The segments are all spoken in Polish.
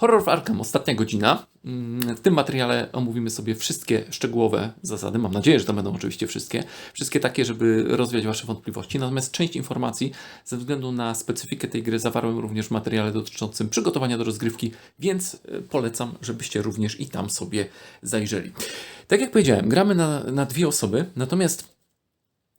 Horror w Arkham, ostatnia godzina. Mm, W tym materiale omówimy sobie wszystkie szczegółowe zasady. Mam nadzieję, że to będą oczywiście wszystkie. Wszystkie takie, żeby rozwiać Wasze wątpliwości. Natomiast część informacji, ze względu na specyfikę tej gry, zawarłem również w materiale dotyczącym przygotowania do rozgrywki, więc e, polecam, żebyście również i tam sobie zajrzeli. Tak jak powiedziałem, gramy na, na dwie osoby, natomiast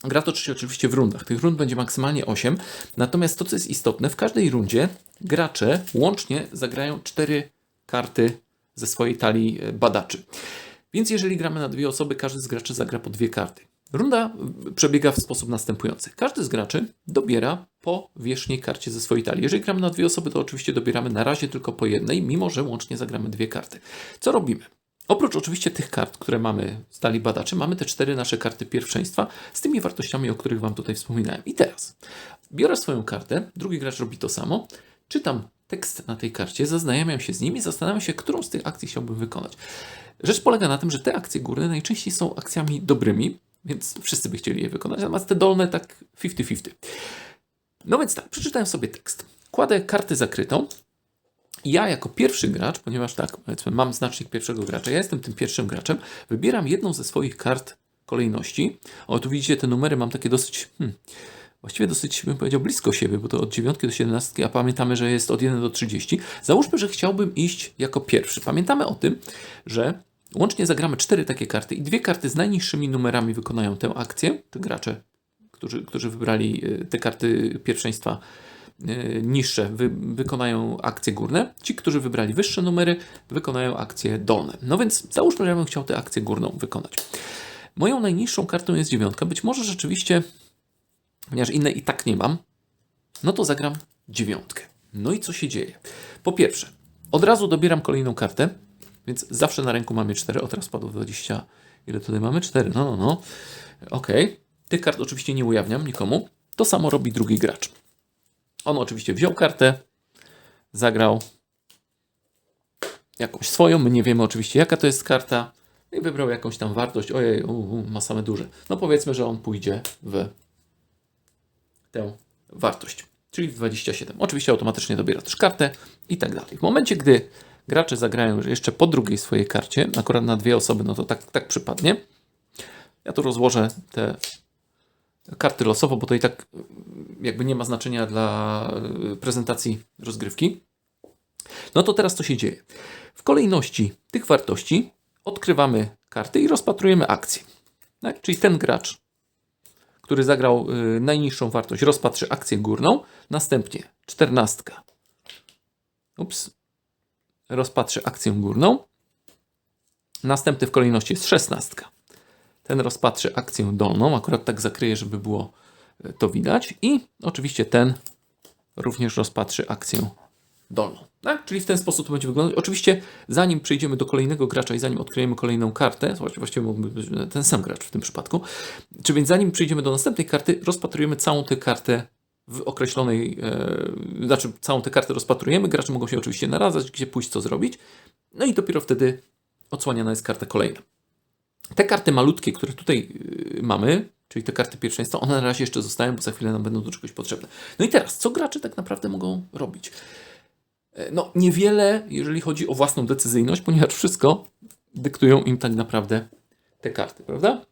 Gra toczy się oczywiście w rundach. Tych rund będzie maksymalnie 8. Natomiast to, co jest istotne, w każdej rundzie gracze łącznie zagrają 4 karty ze swojej talii e, badaczy. Więc jeżeli gramy na dwie osoby, każdy z graczy zagra po dwie karty. Runda y, przebiega w sposób następujący. Każdy z graczy dobiera po wierzchniej karcie ze swojej talii. Jeżeli gramy na dwie osoby, to oczywiście dobieramy na razie tylko po jednej, mimo że łącznie zagramy dwie karty. Co robimy? Oprócz oczywiście tych kart, które mamy z talii badaczy, mamy te cztery nasze karty pierwszeństwa z tymi wartościami, o których Wam tutaj wspominałem. I teraz biorę swoją kartę, drugi gracz robi to samo, czytam tekst na tej karcie, zaznajamiam się z nim i zastanawiam się, którą z tych akcji chciałbym wykonać. Rzecz polega na tym, że te akcje górne najczęściej są akcjami dobrymi, więc wszyscy by chcieli je wykonać, natomiast te dolne tak 50-50. No więc tak, przeczytałem sobie tekst. Kładę kartę zakrytą, ja jako pierwszy gracz, ponieważ tak, powiedzmy, mam znacznik pierwszego gracza, ja jestem tym pierwszym graczem, wybieram jedną ze swoich kart kolejności. O, tu widzicie, te numery mam takie dosyć, hmm, właściwie dosyć, bym powiedział, blisko siebie, bo to od 9 do 17, a pamiętamy, że jest od 1 do 30. Załóżmy, że chciałbym iść jako pierwszy. Pamiętamy o tym, że łącznie zagramy cztery takie karty i dwie karty z najniższymi numerami wykonają tę akcję, czy gracze, którzy, którzy wybrali y, te karty pierwszeństwa niższe wy, wykonają akcje górne. Ci, którzy wybrali wyższe numery, wykonają akcje dolne. No więc załóżmy, że ja bym chciał tę akcję górną wykonać. Moją najniższą kartą jest dziewiątka. Być może rzeczywiście, ponieważ innej i tak nie mam, no to zagram dziewiątkę. No i co się dzieje? Po pierwsze, od razu dobieram kolejną kartę, więc zawsze na ręku mamy 4. O, teraz padło 20. Ile tutaj mamy? 4. No, no, no. Okej. Tych kart oczywiście nie ujawniam nikomu. To samo robi drugi gracz. On oczywiście wziął kartę, zagrał jakąś swoją. My nie wiemy oczywiście, jaka to jest karta. I wybrał jakąś tam wartość. Ojej, u, u, ma same duże. No powiedzmy, że on pójdzie w tę wartość, czyli w 27. Oczywiście automatycznie dobiera też kartę i tak dalej. W momencie, gdy gracze zagrają jeszcze po drugiej swojej karcie, akurat na dwie osoby, no to tak, tak przypadnie. Ja tu rozłożę te karty losowo, bo to i tak jakby nie ma znaczenia dla y, prezentacji rozgrywki. No to teraz co się dzieje? W kolejności tych wartości odkrywamy karty i rozpatrujemy akcję. Tak? Czyli ten gracz, który zagrał y, najniższą wartość, rozpatrzy akcję górną, następnie czternastka. Ups. Rozpatrzy akcję górną. Następny w kolejności jest szesnastka. Ten rozpatrzy akcję dolną, akurat tak zakryję, żeby było y, to widać. I oczywiście ten również rozpatrzy akcję dolną. Tak? Czyli w ten sposób to będzie wyglądać. Oczywiście, zanim przejdziemy do kolejnego gracza i zanim odkryjemy kolejną kartę, właściwie mógłby być ten sam gracz w tym przypadku, czy więc zanim przejdziemy do następnej karty, rozpatrujemy całą tę kartę w określonej, e, znaczy całą tę kartę rozpatrujemy, gracze mogą się oczywiście naradzać, gdzie pójść, co zrobić, no i dopiero wtedy odsłaniana jest karta kolejna. Te karty malutkie, które tutaj y, mamy, czyli te karty pierwszeństwa, one na razie jeszcze zostają, bo za chwilę nam będą do czegoś potrzebne. No i teraz, co gracze tak naprawdę mogą robić? E, No, niewiele, jeżeli chodzi o własną decyzyjność, ponieważ wszystko dyktują im tak naprawdę te karty, prawda?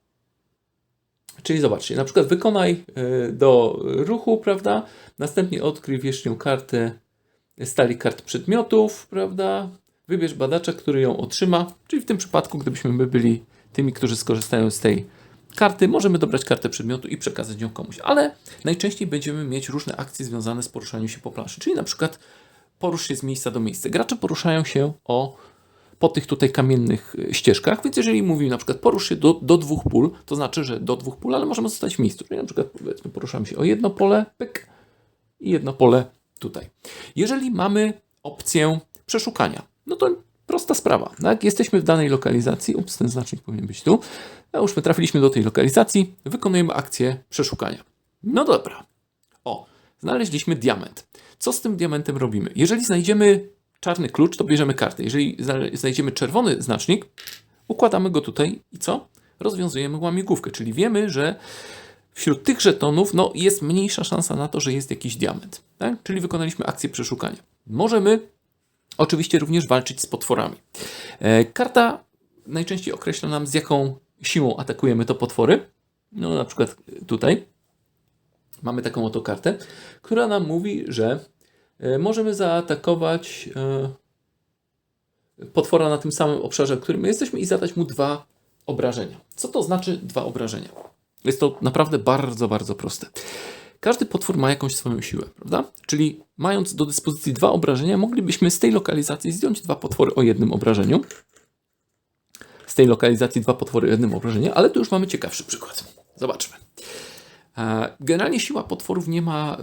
Czyli zobaczcie, na przykład wykonaj e, do ruchu, prawda? Następnie odkryj wierzchnią kartę stali kart przedmiotów, prawda? Wybierz badacza, który ją otrzyma. Czyli w tym przypadku, gdybyśmy my byli tymi, którzy skorzystają z tej karty, możemy dobrać kartę przedmiotu i przekazać ją komuś. Ale najczęściej będziemy mieć różne akcje związane z poruszaniem się po planszy. Czyli na przykład porusz się z miejsca do miejsca. Gracze poruszają się o, po tych tutaj kamiennych y, ścieżkach, więc jeżeli mówimy na przykład porusz się do, do dwóch pól, to znaczy, że do dwóch pól, ale możemy zostać w miejscu. Czyli na przykład powiedzmy poruszamy się o jedno pole, pyk, i jedno pole tutaj. Jeżeli mamy opcję przeszukania, no to prosta sprawa. Tak? Jesteśmy w danej lokalizacji, ups, ten znacznik powinien być tu. Załóżmy, trafiliśmy do tej lokalizacji, wykonujemy akcję przeszukania. No dobra. O, znaleźliśmy diament. Co z tym diamentem robimy? Jeżeli znajdziemy czarny klucz, to bierzemy kartę. Jeżeli zna- znajdziemy czerwony znacznik, układamy go tutaj i co? Rozwiązujemy łamigłówkę, czyli wiemy, że wśród tych żetonów no, jest mniejsza szansa na to, że jest jakiś diament. Tak? Czyli wykonaliśmy akcję przeszukania. Możemy oczywiście również walczyć z potworami. E, karta najczęściej określa nam, z jaką siłą atakujemy to potwory. No, na przykład tutaj mamy taką oto kartę, która nam mówi, że e, możemy zaatakować e, potwora na tym samym obszarze, w którym my jesteśmy i zadać mu dwa obrażenia. Co to znaczy dwa obrażenia? Jest to naprawdę bardzo, bardzo proste. Każdy potwór ma jakąś swoją siłę, prawda? Czyli mając do dyspozycji dwa obrażenia, moglibyśmy z tej lokalizacji zdjąć dwa potwory o jednym obrażeniu. Z tej lokalizacji dwa potwory o jednym obrażeniu, ale tu już mamy ciekawszy przykład. Zobaczmy. E, Generalnie siła potworów nie ma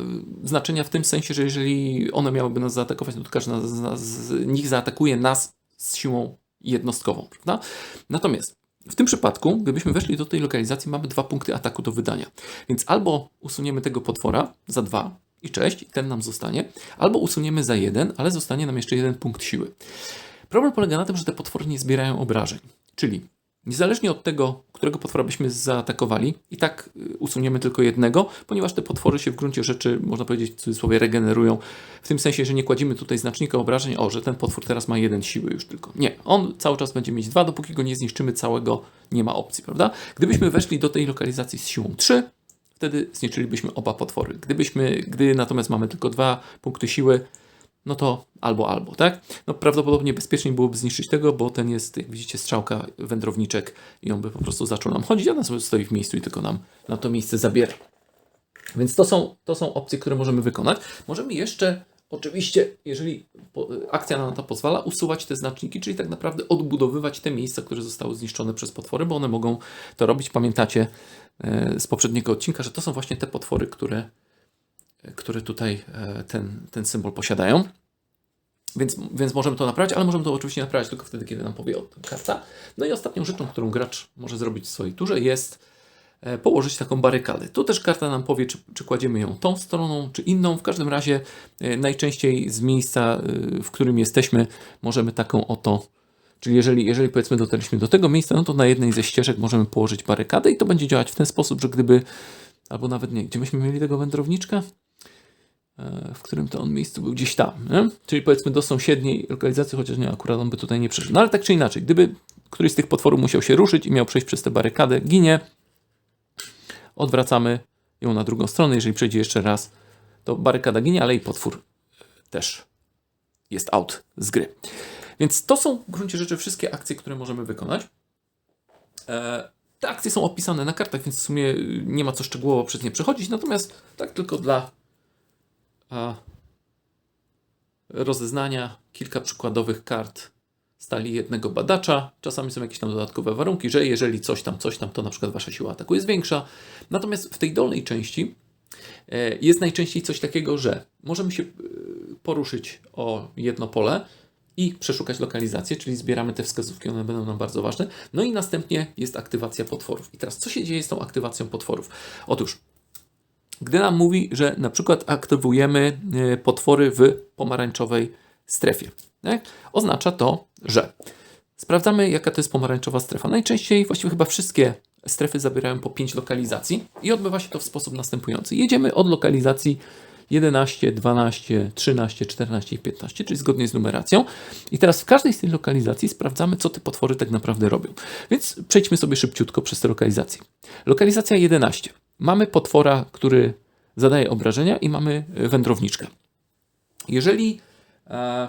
y, znaczenia w tym sensie, że jeżeli one miałyby nas zaatakować, no to każdy z, z nich zaatakuje nas z siłą jednostkową, prawda? Natomiast w tym przypadku, gdybyśmy weszli do tej lokalizacji, mamy dwa punkty ataku do wydania. Więc albo usuniemy tego potwora za dwa i cześć, i ten nam zostanie, albo usuniemy za jeden, ale zostanie nam jeszcze jeden punkt siły. Problem polega na tym, że te potwory nie zbierają obrażeń. Czyli niezależnie od tego, którego potwora byśmy zaatakowali, i tak y, usuniemy tylko jednego, ponieważ te potwory się w gruncie rzeczy, można powiedzieć w cudzysłowie, regenerują. W tym sensie, że nie kładziemy tutaj znacznika obrażeń, o, że ten potwór teraz ma jeden siły już tylko. Nie, on cały czas będzie mieć dwa, dopóki go nie zniszczymy całego, nie ma opcji, prawda? Gdybyśmy weszli do tej lokalizacji z siłą 3, wtedy zniszczylibyśmy oba potwory. Gdybyśmy, gdy natomiast mamy tylko dwa punkty siły, no to albo, albo, tak? No prawdopodobnie bezpieczniej byłoby zniszczyć tego, bo ten jest, jak widzicie, strzałka, wędrowniczek i on by po prostu zaczął nam chodzić, a nas stoi w miejscu i tylko nam na to miejsce zabiera. Więc to są, to są opcje, które możemy wykonać. Możemy jeszcze, oczywiście, jeżeli akcja nam na to pozwala, usuwać te znaczniki, czyli tak naprawdę odbudowywać te miejsca, które zostały zniszczone przez potwory, bo one mogą to robić. Pamiętacie e, z poprzedniego odcinka, że to są właśnie te potwory, które, które tutaj e, ten, ten symbol posiadają. Więc, więc możemy to naprawić, ale możemy to oczywiście naprawiać tylko wtedy, kiedy nam powie o tym karta. No i ostatnią rzeczą, którą gracz może zrobić w swojej turze jest e, położyć taką barykadę. Tu też karta nam powie, czy, czy kładziemy ją tą stroną, czy inną. W każdym razie e, najczęściej z miejsca, w którym jesteśmy, możemy taką oto Czyli jeżeli, jeżeli powiedzmy dotarliśmy do tego miejsca, no to na jednej ze ścieżek możemy położyć barykadę i to będzie działać w ten sposób, że gdyby, albo nawet nie, gdzie myśmy mieli tego wędrowniczka? E, w którym to on miejscu był gdzieś tam, nie? czyli powiedzmy do sąsiedniej lokalizacji, chociaż nie, akurat on by tutaj nie przeszedł. No ale tak czy inaczej, gdyby któryś z tych potworów musiał się ruszyć i miał przejść przez tę barykadę, ginie, odwracamy ją na drugą stronę, jeżeli przejdzie jeszcze raz, to barykada ginie, ale i potwór też jest out z gry. Więc to są w gruncie rzeczy wszystkie akcje, które możemy wykonać. E, te akcje są opisane na kartach, więc w sumie nie ma co szczegółowo przez nie przechodzić, natomiast tak tylko dla rozeznania kilka przykładowych kart stali jednego badacza. Czasami są jakieś tam dodatkowe warunki, że jeżeli coś tam, coś tam, to na przykład wasza siła ataku jest większa. Natomiast w tej dolnej części e, jest najczęściej coś takiego, że możemy się e, poruszyć o jedno pole i przeszukać lokalizację, czyli zbieramy te wskazówki, one będą nam bardzo ważne. No i następnie jest aktywacja potworów. I teraz co się dzieje z tą aktywacją potworów? Otóż gdy nam mówi, że na przykład aktywujemy e, potwory w pomarańczowej strefie. Tak? Oznacza to, że sprawdzamy, jaka to jest pomarańczowa strefa. Najczęściej, właściwie chyba wszystkie strefy zabierają po 5 lokalizacji i odbywa się to w sposób następujący. Jedziemy od lokalizacji 11, 12, 13, 14 i 15, czyli zgodnie z numeracją. I teraz w każdej z tych lokalizacji sprawdzamy, co te potwory tak naprawdę robią. Więc przejdźmy sobie szybciutko przez te lokalizacje. Lokalizacja 11. Mamy potwora, który zadaje obrażenia i mamy e, wędrowniczkę. Jeżeli e,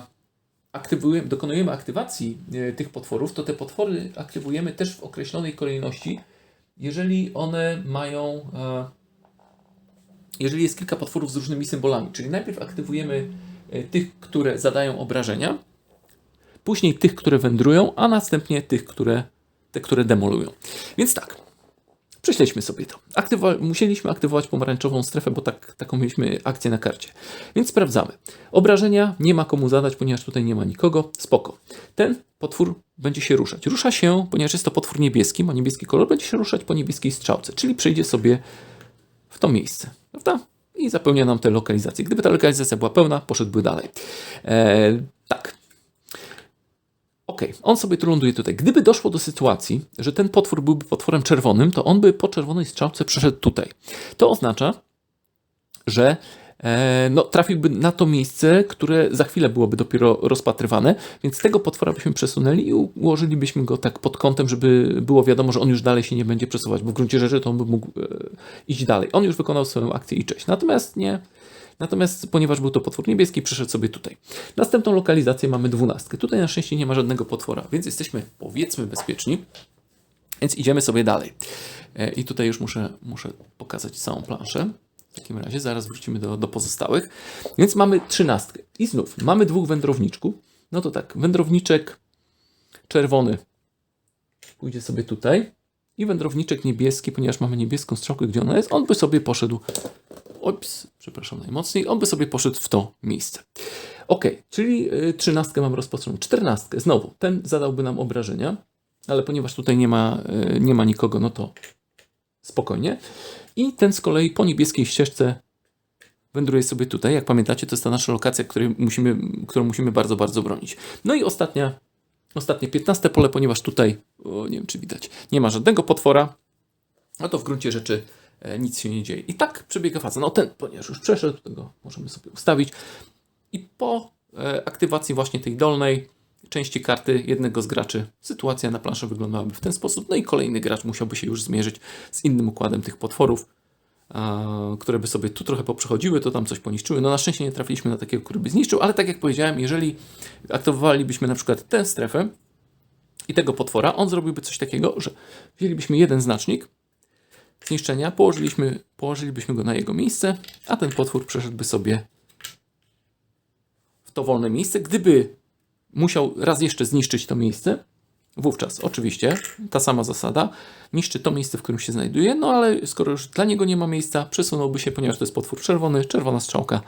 aktywujemy, dokonujemy aktywacji e, tych potworów, to te potwory aktywujemy też w określonej kolejności, jeżeli one mają, jeżeli jest kilka potworów z różnymi symbolami. Czyli najpierw aktywujemy tych, które zadają obrażenia, później tych, które wędrują, a następnie tych, które, te, które demolują. Więc tak, Prześledźmy sobie to. Aktywa- musieliśmy aktywować pomarańczową strefę, bo tak, taką mieliśmy akcję na karcie. Więc sprawdzamy. Obrażenia nie ma komu zadać, ponieważ tutaj nie ma nikogo. Spoko. Ten potwór będzie się ruszać. Rusza się, ponieważ jest to potwór niebieski, ma niebieski kolor, będzie się ruszać po niebieskiej strzałce, czyli przejdzie sobie w to miejsce, prawda? I zapełnia nam tę lokalizację. Gdyby ta lokalizacja była pełna, poszedłby dalej. Eee, tak. Ok, on sobie tu ląduje tutaj. Gdyby doszło do sytuacji, że ten potwór byłby potworem czerwonym, to on by po czerwonej strzałce przeszedł tutaj. To oznacza, że e, no, trafiłby na to miejsce, które za chwilę byłoby dopiero rozpatrywane, więc tego potwora byśmy przesunęli i ułożylibyśmy go tak pod kątem, żeby było wiadomo, że on już dalej się nie będzie przesuwać, bo w gruncie rzeczy to on by mógł e, iść dalej. On już wykonał swoją akcję i cześć. Natomiast nie. Natomiast ponieważ był to potwór niebieski, przyszedł sobie tutaj. Następną lokalizację mamy dwunastkę. Tutaj na szczęście nie ma żadnego potwora, więc jesteśmy powiedzmy bezpieczni. Więc idziemy sobie dalej. E, I tutaj już muszę, muszę pokazać całą planszę. W takim razie zaraz wrócimy do, do pozostałych. Więc mamy trzynastkę. I znów mamy dwóch wędrowniczków. No to tak, wędrowniczek czerwony pójdzie sobie tutaj. I wędrowniczek niebieski, ponieważ mamy niebieską strzałkę, gdzie ona jest, on by sobie poszedł. Ops, przepraszam najmocniej. On by sobie poszedł w to miejsce. Ok, czyli y, trzynastkę mam rozpoczętą. Czternastkę, znowu, ten zadałby nam obrażenia, ale ponieważ tutaj nie ma, y, nie ma nikogo, no to spokojnie. I ten z kolei po niebieskiej ścieżce wędruje sobie tutaj. Jak pamiętacie, to jest ta nasza lokacja, której musimy, którą musimy bardzo, bardzo bronić. No i ostatnia, ostatnie 15 pole, ponieważ tutaj, o, nie wiem czy widać, nie ma żadnego potwora, no to w gruncie rzeczy nic się nie dzieje. I tak przebiega faza. No ten, ponieważ już przeszedł, tego możemy sobie ustawić. I po e, aktywacji właśnie tej dolnej części karty jednego z graczy sytuacja na planszy wyglądałaby w ten sposób. No i kolejny gracz musiałby się już zmierzyć z innym układem tych potworów, które by sobie tu trochę poprzechodziły, to tam coś poniszczyły. No na szczęście nie trafiliśmy na takiego, który by zniszczył, ale tak jak powiedziałem, jeżeli aktywowalibyśmy na przykład tę strefę i tego potwora, on zrobiłby coś takiego, że wzięlibyśmy jeden znacznik zniszczenia, położyliśmy, położylibyśmy go na jego miejsce, a ten potwór przeszedłby sobie w to wolne miejsce. Gdyby musiał raz jeszcze zniszczyć to miejsce, wówczas oczywiście ta sama zasada, niszczy to miejsce, w którym się znajduje, no ale skoro już dla niego nie ma miejsca, przesunąłby się, ponieważ to jest potwór czerwony, czerwona strzałka,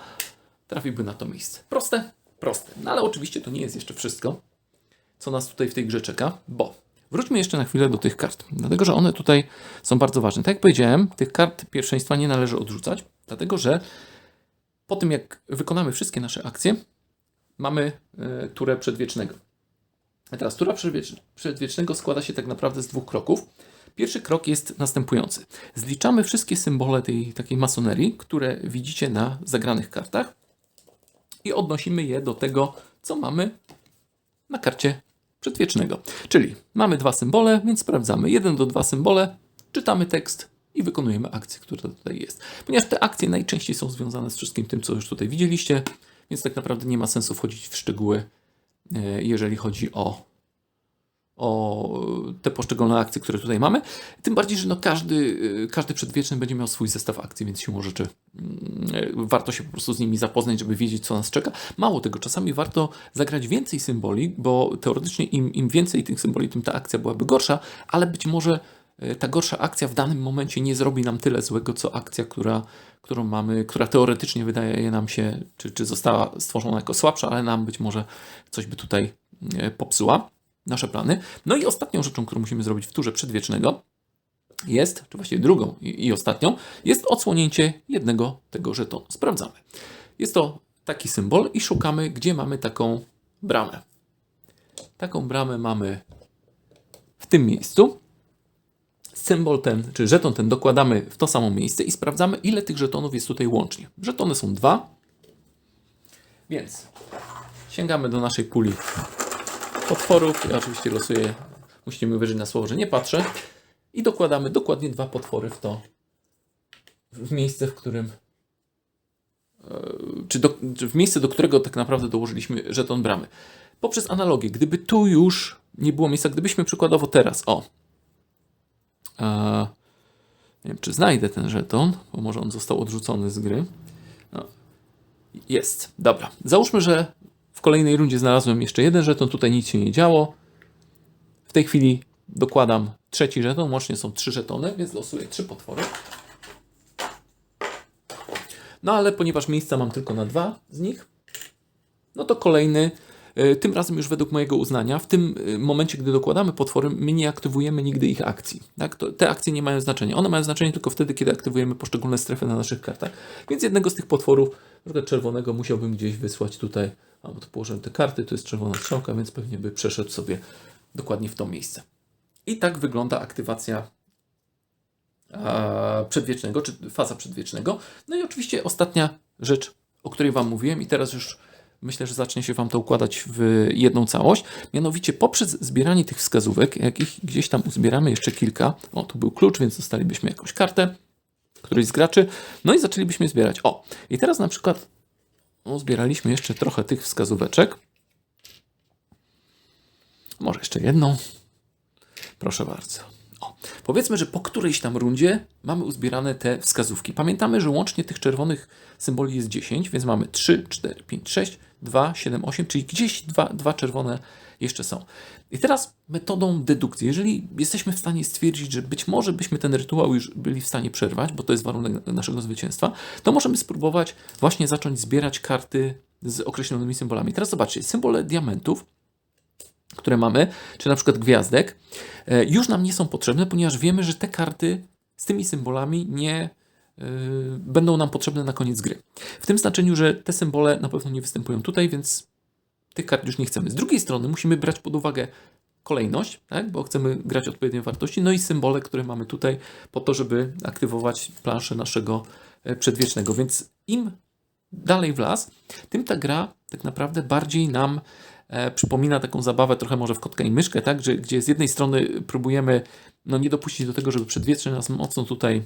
trafiłby na to miejsce. Proste? Proste. No ale oczywiście to nie jest jeszcze wszystko, co nas tutaj w tej grze czeka, bo wróćmy jeszcze na chwilę do tych kart, dlatego że one tutaj są bardzo ważne. Tak jak powiedziałem, tych kart pierwszeństwa nie należy odrzucać, dlatego że po tym jak wykonamy wszystkie nasze akcje, mamy e, turę przedwiecznego. A teraz tura przedwiecz- przedwiecznego składa się tak naprawdę z dwóch kroków. Pierwszy krok jest następujący. Zliczamy wszystkie symbole tej takiej masonerii, które widzicie na zagranych kartach i odnosimy je do tego, co mamy na karcie przedwiecznego. Czyli mamy dwa symbole, więc sprawdzamy. Jeden do dwa symbole, czytamy tekst i wykonujemy akcję, która tutaj jest. Ponieważ te akcje najczęściej są związane z wszystkim tym, co już tutaj widzieliście, więc tak naprawdę nie ma sensu wchodzić w szczegóły, e, jeżeli chodzi o, o te poszczególne akcje, które tutaj mamy. Tym bardziej, że no każdy, e, każdy przedwieczny będzie miał swój zestaw akcji, więc siłą rzeczy mm, warto się po prostu z nimi zapoznać, żeby wiedzieć, co nas czeka. Mało tego, czasami warto zagrać więcej symboli, bo teoretycznie im, im więcej tych symboli, tym ta akcja byłaby gorsza, ale być może e, ta gorsza akcja w danym momencie nie zrobi nam tyle złego, co akcja, która, którą mamy, która teoretycznie wydaje nam się, czy, czy została stworzona jako słabsza, ale nam być może coś by tutaj e, popsuła nasze plany. No i ostatnią rzeczą, którą musimy zrobić w turze przedwiecznego jest, czy właściwie drugą i, i ostatnią, jest odsłonięcie jednego tego żetonu. Sprawdzamy. Jest to taki symbol i szukamy, gdzie mamy taką bramę. Taką bramę mamy w tym miejscu. Symbol ten, czy żeton ten dokładamy w to samo miejsce i sprawdzamy, ile tych żetonów jest tutaj łącznie. Żetony są dwa, więc sięgamy do naszej puli potworów. Ja oczywiście losuję, musicie mi uwierzyć na słowo, że nie patrzę. I dokładamy dokładnie dwa potwory w to, w miejsce, w którym e, czy, do, czy w miejsce, do którego tak naprawdę dołożyliśmy żeton bramy. Poprzez analogię, gdyby tu już nie było miejsca, gdybyśmy przykładowo teraz, o, e, nie wiem, czy znajdę ten żeton, bo może on został odrzucony z gry. No. Jest, dobra. Załóżmy, że w kolejnej rundzie znalazłem jeszcze jeden żeton, tutaj nic się nie działo. W tej chwili dokładam trzeci żeton, łącznie są trzy żetony, więc losuję trzy potwory. No ale ponieważ miejsca mam tylko na dwa z nich, no to kolejny, y, tym razem już według mojego uznania, w tym y, momencie, gdy dokładamy potwory, my nie aktywujemy nigdy ich akcji. Tak? To, te akcje nie mają znaczenia. One mają znaczenie tylko wtedy, kiedy aktywujemy poszczególne strefy na naszych kartach. Więc jednego z tych potworów, na czerwonego, musiałbym gdzieś wysłać tutaj, a bo tu położyłem te karty, to jest czerwona strzałka, więc pewnie by przeszedł sobie dokładnie w to miejsce. I tak wygląda aktywacja przedwiecznego, czy faza przedwiecznego. No i oczywiście ostatnia rzecz, o której Wam mówiłem i teraz już myślę, że zacznie się Wam to układać w jedną całość. Mianowicie poprzez zbieranie tych wskazówek, jak ich gdzieś tam uzbieramy jeszcze kilka, o tu był klucz, więc dostalibyśmy jakąś kartę, któryś z graczy, no i zaczęlibyśmy zbierać. O, i teraz na przykład no, zbieraliśmy jeszcze trochę tych wskazóweczek. Może jeszcze jedną. Proszę bardzo. O, powiedzmy, że po którejś tam rundzie mamy uzbierane te wskazówki. Pamiętamy, że łącznie tych czerwonych symboli jest 10, więc mamy 3, 4, 5, 6, 2, 7, 8, czyli gdzieś dwa, dwa czerwone jeszcze są. I teraz metodą dedukcji, jeżeli jesteśmy w stanie stwierdzić, że być może byśmy ten rytuał już byli w stanie przerwać, bo to jest warunek naszego zwycięstwa, to możemy spróbować właśnie zacząć zbierać karty z określonymi symbolami. Teraz zobaczcie, symbole diamentów które mamy, czy na przykład gwiazdek, e, już nam nie są potrzebne, ponieważ wiemy, że te karty z tymi symbolami nie yy, będą nam potrzebne na koniec gry. W tym znaczeniu, że te symbole na pewno nie występują tutaj, więc tych kart już nie chcemy. Z drugiej strony musimy brać pod uwagę kolejność, tak? bo chcemy grać odpowiednie wartości, no i symbole, które mamy tutaj po to, żeby aktywować planszę naszego e, przedwiecznego. Więc im dalej w las, tym ta gra tak naprawdę bardziej nam e, przypomina taką zabawę trochę może w kotka i myszkę, tak? Gdzie, gdzie z jednej strony próbujemy no, nie dopuścić do tego, żeby przedwietrze nas mocno tutaj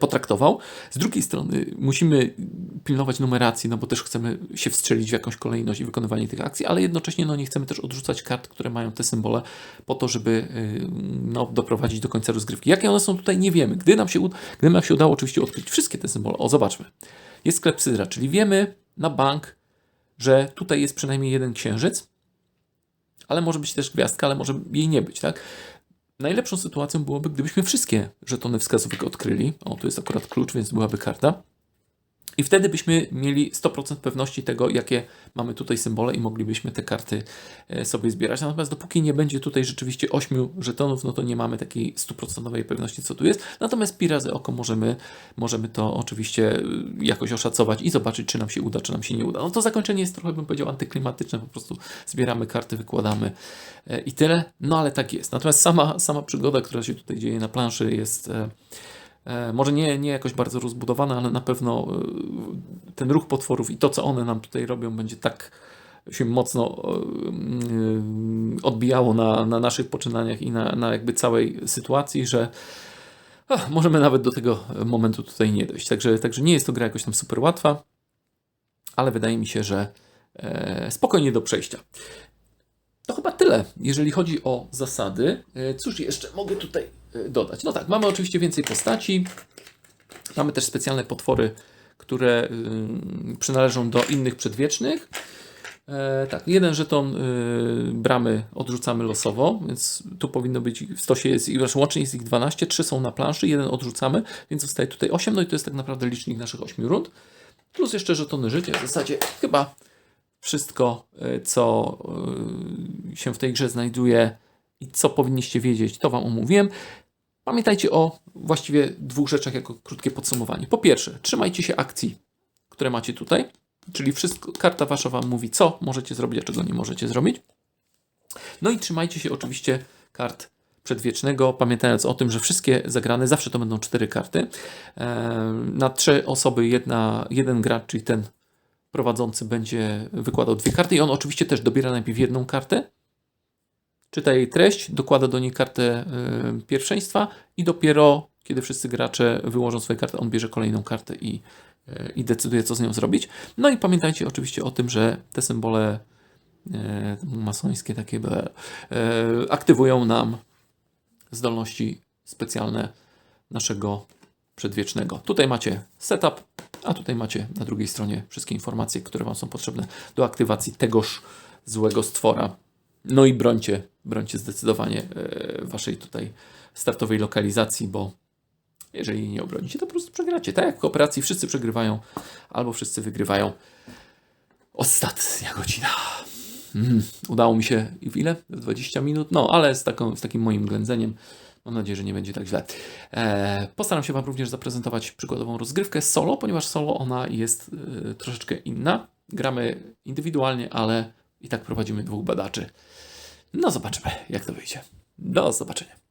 potraktował. Z drugiej strony musimy pilnować numeracji, no bo też chcemy się wstrzelić w jakąś kolejność i wykonywanie tych akcji, ale jednocześnie no, nie chcemy też odrzucać kart, które mają te symbole po to, żeby yy, no, doprowadzić do końca rozgrywki. Jakie one są tutaj, nie wiemy. Gdy nam się, gdy nam się udało oczywiście odkryć wszystkie te symbole, o zobaczmy, jest klepsydra, czyli wiemy na bank, że tutaj jest przynajmniej jeden księżyc, ale może być też gwiazdka, ale może jej nie być, tak? Najlepszą sytuacją byłoby, gdybyśmy wszystkie żetony wskazówek odkryli. O, tu jest akurat klucz, więc byłaby karta. I wtedy byśmy mieli 100% pewności tego, jakie mamy tutaj symbole i moglibyśmy te karty e, sobie zbierać. Natomiast dopóki nie będzie tutaj rzeczywiście 8 żetonów, no to nie mamy takiej 100% pewności, co tu jest. Natomiast pi razy oko możemy, możemy to oczywiście y, jakoś oszacować i zobaczyć, czy nam się uda, czy nam się nie uda. No to zakończenie jest trochę, bym powiedział, antyklimatyczne. Po prostu zbieramy karty, wykładamy e, i tyle. No ale tak jest. Natomiast sama, sama przygoda, która się tutaj dzieje na planszy jest... e, Może nie, nie jakoś bardzo rozbudowane, ale na pewno e, ten ruch potworów i to, co one nam tutaj robią, będzie tak się mocno e, mm, odbijało na, na naszych poczynaniach i na, na jakby całej sytuacji, że ach, możemy nawet do tego momentu tutaj nie dojść. Także, także nie jest to gra jakoś tam super łatwa, ale wydaje mi się, że spokojnie do przejścia. To chyba tyle, jeżeli chodzi o zasady. Cóż jeszcze mogę tutaj dodać? No tak, mamy oczywiście więcej postaci. Mamy też specjalne potwory, które y, przynależą do innych przedwiecznych. E, tak, jeden żeton y, bramy odrzucamy losowo, więc tu powinno być w stosie jest, znaczy łącznie jest ich 12, 3 są na planszy, jeden odrzucamy, więc zostaje tutaj 8, no i to jest tak naprawdę licznik naszych 8 rund. Plus jeszcze żetony życia, w zasadzie chyba wszystko, y, co y, się w tej grze znajduje i co powinniście wiedzieć, to Wam omówiłem. Pamiętajcie o właściwie dwóch rzeczach jako krótkie podsumowanie. Po pierwsze, trzymajcie się akcji, które macie tutaj, czyli wszystko, karta Wasza Wam mówi, co możecie zrobić, a czego nie możecie zrobić. No i trzymajcie się oczywiście kart przedwiecznego, pamiętając o tym, że wszystkie zagrane zawsze to będą cztery karty. Ehm, Na trzy osoby jedna, jeden gracz, czyli ten prowadzący będzie wykładał dwie karty i on oczywiście też dobiera najpierw jedną kartę, czyta jej treść, dokłada do niej kartę y, pierwszeństwa i dopiero kiedy wszyscy gracze wyłożą swoje karty, on bierze kolejną kartę i, y, i decyduje, co z nią zrobić. No i pamiętajcie oczywiście o tym, że te symbole y, masońskie takie e, aktywują nam zdolności specjalne naszego przedwiecznego. Tutaj macie setup, a tutaj macie na drugiej stronie wszystkie informacje, które Wam są potrzebne do aktywacji tegoż złego stwora. No i brońcie, brońcie zdecydowanie e, Waszej tutaj startowej lokalizacji, bo jeżeli nie obronicie, to po prostu przegracie. Tak jak w kooperacji wszyscy przegrywają, albo wszyscy wygrywają. Ostatnia godzina. Mm, udało mi się w ile? W 20 minut? No, ale z, taką, z takim moim ględzeniem mam nadzieję, że nie będzie tak źle. E, postaram się Wam również zaprezentować przykładową rozgrywkę solo, ponieważ solo ona jest e, troszeczkę inna. Gramy indywidualnie, ale i tak prowadzimy dwóch badaczy. No zobaczymy, jak to wyjdzie. Do zobaczenia.